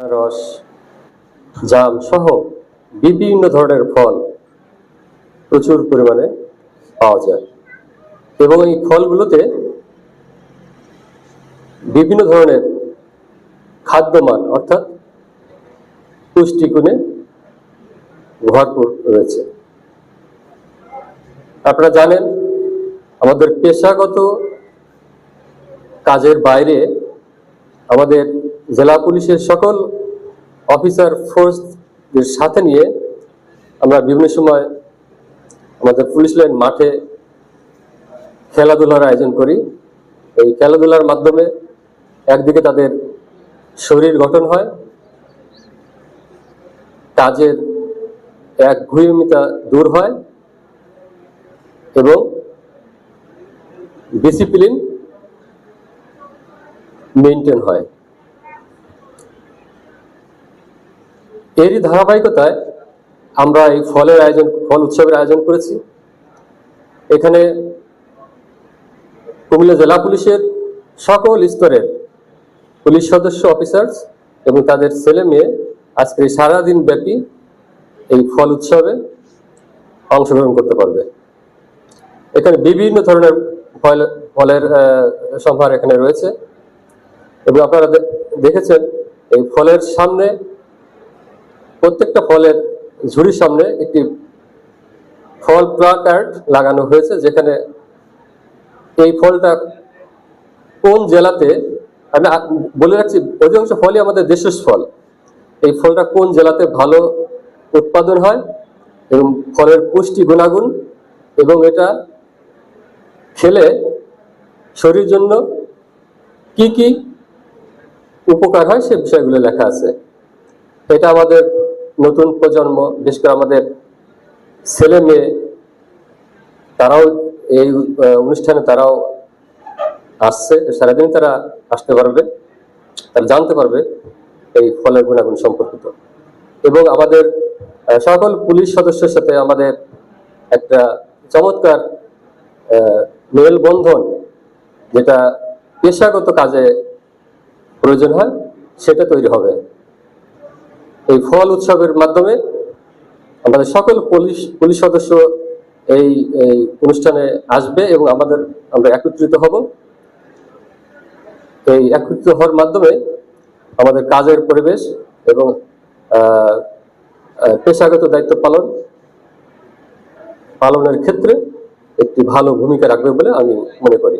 রস জাম সহ বিভিন্ন ধরনের ফল প্রচুর পরিমাণে পাওয়া যায়। এবং এই ফলগুলোতে বিভিন্ন ধরনের খাদ্যমান, অর্থাৎ পুষ্টিগুণে ভরপুর রয়েছে। আপনারা জানেন, আমাদের পেশাগত কাজের বাইরে আমাদের জেলা পুলিশের সকল অফিসার ফোর্সদের সাথে নিয়ে আমরা বিভিন্ন সময় আমাদের পুলিশ লাইন মাঠে খেলাধুলার আয়োজন করি। এই খেলাধুলার মাধ্যমে একদিকে তাদের শরীর গঠন হয়, কাজের এক ঘুমিতা দূর হয় এবং ডিসিপ্লিন মেনটেন হয়। এরই ধারাবাহিকতায় আমরা এই ফলের আয়োজন, ফল উৎসবের আয়োজন করেছি। এখানে কুমিল্লা জেলা পুলিশের সকল স্তরের পুলিশ সদস্য, অফিসার্স এবং তাদের ছেলে মেয়ে আজকে সারাদিন ব্যাপী এই ফল উৎসবে অংশগ্রহণ করতে পারবে। এখানে বিভিন্ন ধরনের ফল, ফলের সম্ভার এখানে রয়েছে। এবং আপনারা দেখেছেন, এই ফলের সামনে প্রত্যেকটা ফলের ঝুড়ির সামনে একটি ফল প্লাকার্ড লাগানো হয়েছে, যেখানে এই ফলটা কোন জেলাতে, আমি বলে রাখছি, অধিকাংশ ফলই আমাদের দেশের ফল। এই ফলটা কোন জেলাতে ভালো উৎপাদন হয়, এবং ফলের পুষ্টি গুণাগুণ, এবং এটা খেলে শরীর জন্য কি কি উপকার হয়, সে বিষয়গুলো লেখা আছে। এটা আমাদের নতুন প্রজন্ম, বিশেষ করে আমাদের ছেলে মেয়ে, তারাও এই অনুষ্ঠানে তারাও আসছে সারাদিন তারা আসতে পারবে, তারা জানতে পারবে এই ফলের গুণাগুণ সম্পর্কিত। এবং আমাদের সকল পুলিশ সদস্যের সাথে আমাদের একটা চমৎকার মেলবন্ধন, যেটা পেশাগত কাজে প্রয়োজন হয়, সেটা তৈরি হবে। এই ফল উৎসবের মাধ্যমে আমাদের সকল পুলিশ পুলিশ সদস্য এই এই অনুষ্ঠানে আসবে এবং আমাদের, আমরা একত্রিত হব। এই একত্রিত হওয়ার মাধ্যমে আমাদের কাজের পরিবেশ এবং পেশাগত দায়িত্ব পালন, পালনের ক্ষেত্রে একটি ভালো ভূমিকা রাখবে বলে আমি মনে করি।